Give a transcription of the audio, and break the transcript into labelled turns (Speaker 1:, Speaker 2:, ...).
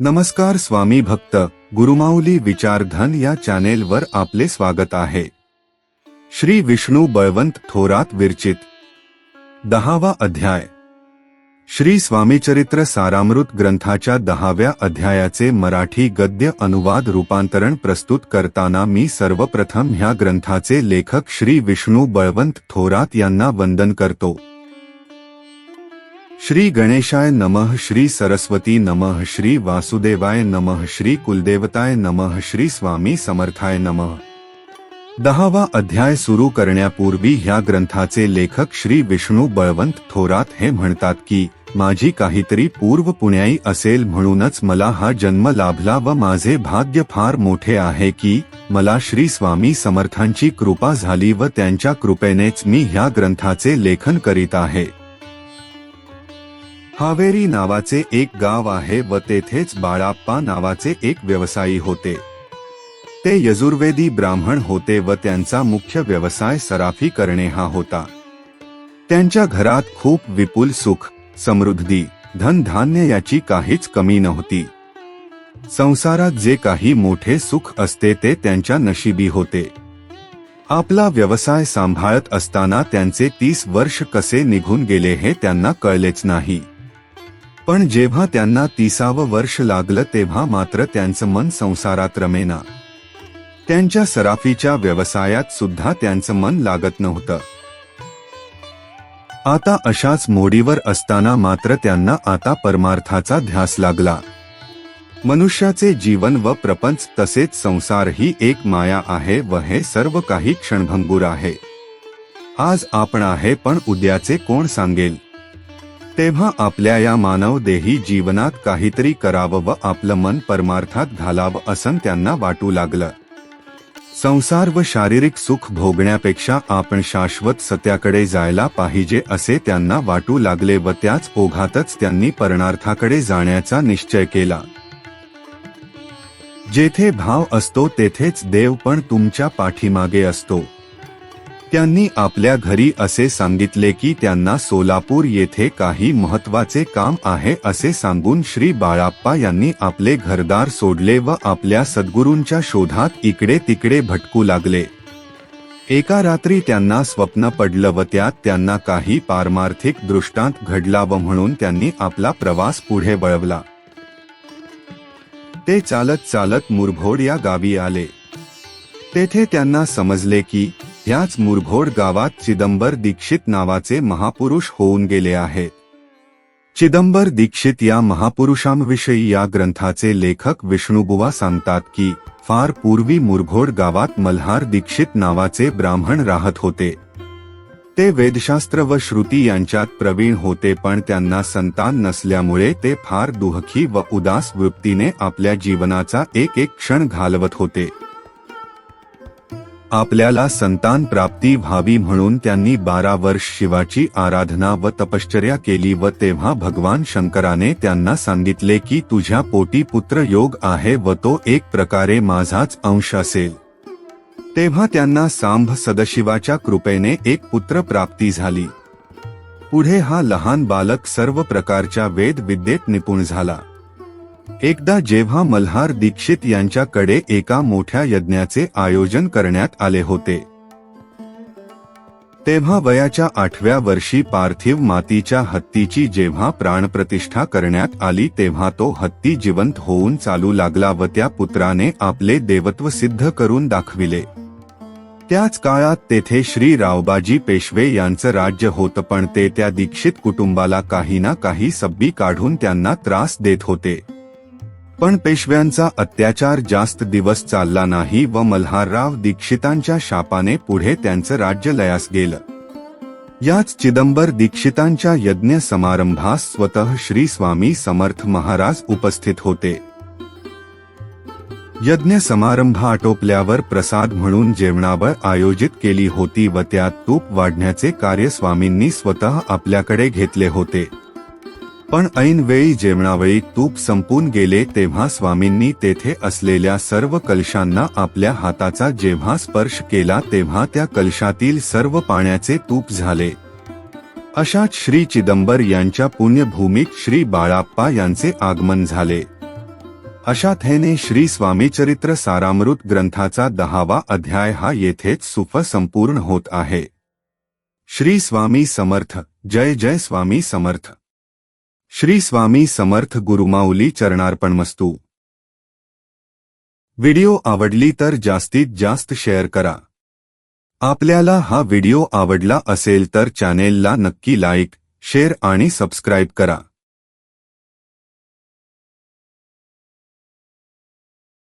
Speaker 1: नमस्कार स्वामी भक्त गुरुमाऊली विचारधन या चॅनेलवर आपले स्वागत आहे. श्री विष्णू बळवंत थोरात विरचित. दहावा अध्याय. श्री स्वामीचरित्र सारामृत ग्रंथाच्या दहाव्या अध्यायाचे मराठी गद्य अनुवाद रूपांतरण प्रस्तुत करताना मी सर्वप्रथम ह्या ग्रंथाचे लेखक श्री विष्णू बळवंत थोरात यांना वंदन करतो. श्री गणेशाय नमः श्री सरस्वती नमः श्री वासुदेवाय नमः श्री कुलदेवताय नमः श्री स्वामी समर्थाय नमः. दहावा अध्याय सुरू करण्यापूर्वी ह्या ग्रंथाचे लेखक श्री विष्णू बळवंत थोरात हे म्हणतात की माझी काहीतरी पूर्व पुण्याई असेल म्हणूनच मला हा जन्म लाभला व माझे भाग्य फार मोठे आहे की मला श्री स्वामी समर्थांची कृपा झाली व त्यांच्या कृपेनेच मी ह्या ग्रंथाचे लेखन करीत आहे. हावेरी नावाचे एक गाव आहे व तेथेच बाळाप्पा नावाचे एक व्यवसायी होते. ते यजुर्वेदी ब्राह्मण होते व त्यांचा मुख्य व्यवसाय सराफी करणे हा होता. त्यांच्या घरात खूप विपुल सुख समृद्धी धनधान्य याची काहीच कमी नव्हती. संसारात जे काही मोठे सुख असते ते त्यांच्या नशिबी होते. आपला व्यवसाय सांभाळत असताना त्यांचे तीस वर्ष कसे निघून गेले हे त्यांना कळलेच नाही. पण जेव्हा त्यांना तिसावं वर्ष लागलं तेव्हा मात्र त्यांचं मन संसारात रमेना. त्यांच्या सराफीच्या व्यवसायात सुद्धा त्यांचं मन लागत नव्हतं. आता अशाच मोडीवर असताना मात्र त्यांना आता परमार्थाचा ध्यास लागला. मनुष्याचे जीवन व प्रपंच तसेच संसार ही एक माया आहे व हे सर्व काही क्षणभंगूर आहे. आज आपण आहे पण उद्याचे कोण सांगेल? तेव्हा आपल्या या मानव देही जीवनात काहीतरी करावं व आपलं मन परमार्थात घालावं असं त्यांना वाटू लागलं. संसार व शारीरिक सुख भोगण्यापेक्षा आपण शाश्वत सत्याकडे जायला पाहिजे असे त्यांना वाटू लागले व त्याच ओघातच त्यांनी परणार्थाकडे जाण्याचा निश्चय केला. जेथे भाव असतो तेथेच देव पण तुमच्या पाठीमागे असतो. त्यांनी आपल्या घरी असे सांगितले की त्यांना सोलापूर येथे काही महत्त्वाचे काम आहे असे सांगून श्री बाळाप्पा यांनी आपले घरदार सोडले व आपल्या सद्गुरूंच्या शोधात इकडे तिकडे भटकू लागले. एका रात्री त्यांना स्वप्न पडलं व त्यात त्यांना काही पारमार्थिक दृष्टांत घडला व म्हणून त्यांनी आपला प्रवास पुढे वळवला. ते चालत चालत मुरभोड या गावी आले. तेथे त्यांना समजले की ह्याच मुरघोड गावात चिदंबर दीक्षित नावाचे महापुरुष होऊन गेले आहेत चिदंबर दीक्षित या महापुरुषांविषयी या ग्रंथाचे लेखक विष्णुबुवा सांगतात की फार पूर्वी मुरघोड गावात मल्हार दीक्षित नावाचे ब्राह्मण राहत होते. ते वेदशास्त्र व श्रुती यांच्यात प्रवीण होते पण त्यांना संतान नसल्यामुळे ते फार दुःखी व उदास वृत्तीने आपल्या जीवनाचा एक एक क्षण घालवत होते. आपल्याला संतान प्राप्ती व्हावी म्हणून त्यांनी बारा वर्ष शिवाची आराधना व तपश्चर्या केली व तेव्हा भगवान शंकराने त्यांना सांगितले की तुझ्या पोटी पुत्र योग आहे व तो एक प्रकारे माझाच अंश असेल. तेव्हा त्यांना सांभ सदशिवाच्या कृपेने एक पुत्र प्राप्ती झाली. पुढे हा लहान बालक सर्व प्रकारच्या वेद विद्येत निपुण झाला. एकदा जेव्हा मल्हार दीक्षित यांच्याकडे एका मोठ्या यज्ञाचे आयोजन करण्यात आले होते तेव्हा वयाच्या आठव्या वर्षी पार्थिव मातीच्या हत्तीची जेव्हा प्राणप्रतिष्ठा करण्यात आली तेव्हा तो हत्ती जिवंत होऊन चालू लागला व त्या पुत्राने आपले देवत्व सिद्ध करून दाखविले. त्याच काळात तेथे श्री रावबाजी पेशवे यांचं राज्य होतं पण ते त्या दीक्षित कुटुंबाला काही ना काही सब्बी काढून त्यांना त्रास देत होते. पण पेशव्यांचा अत्याचार जास्त दिवस चालला नाही व मल्हारराव दीक्षितांच्या शापाने पुढे त्यांचं राज्य लयास गेलं. याच चिदंबर दीक्षितांच्या यज्ञ समारंभास स्वतः श्री स्वामी समर्थ महाराज उपस्थित होते. यज्ञ समारंभ आटोपल्यावर प्रसाद म्हणून जेवणावर आयोजित केली होती व त्यात तूप वाढण्याचे कार्य स्वामींनी स्वतः आपल्याकडे घेतले होते. पण ऐनवेळी जेवणावेळी तूप संपून गेले तेव्हा स्वामींनी तेथे असलेल्या सर्व कलशांना आपल्या हाताचा जेव्हा स्पर्श केला तेव्हा त्या कलशातील सर्व पाण्याचे तूप झाले. अशात श्री चिदंबर यांच्या पुण्यभूमीत श्री बाळाप्पा यांचे आगमन झाले. अशा थेने श्री स्वामीचरित्र सारामृत ग्रंथाचा दहावा अध्याय हा येथेच सुफ संपूर्ण होत आहे. श्री स्वामी समर्थ. जय जय स्वामी समर्थ. श्री स्वामी समर्थ गुरुमाऊली चरणार्पणमस्तू. व्हिडिओ आवडली तर जास्तीत जास्त शेअर करा. आपल्याला हा व्हिडिओ आवडला असेल तर चॅनेलला नक्की लाईक शेअर आणि सबस्क्राईब करा.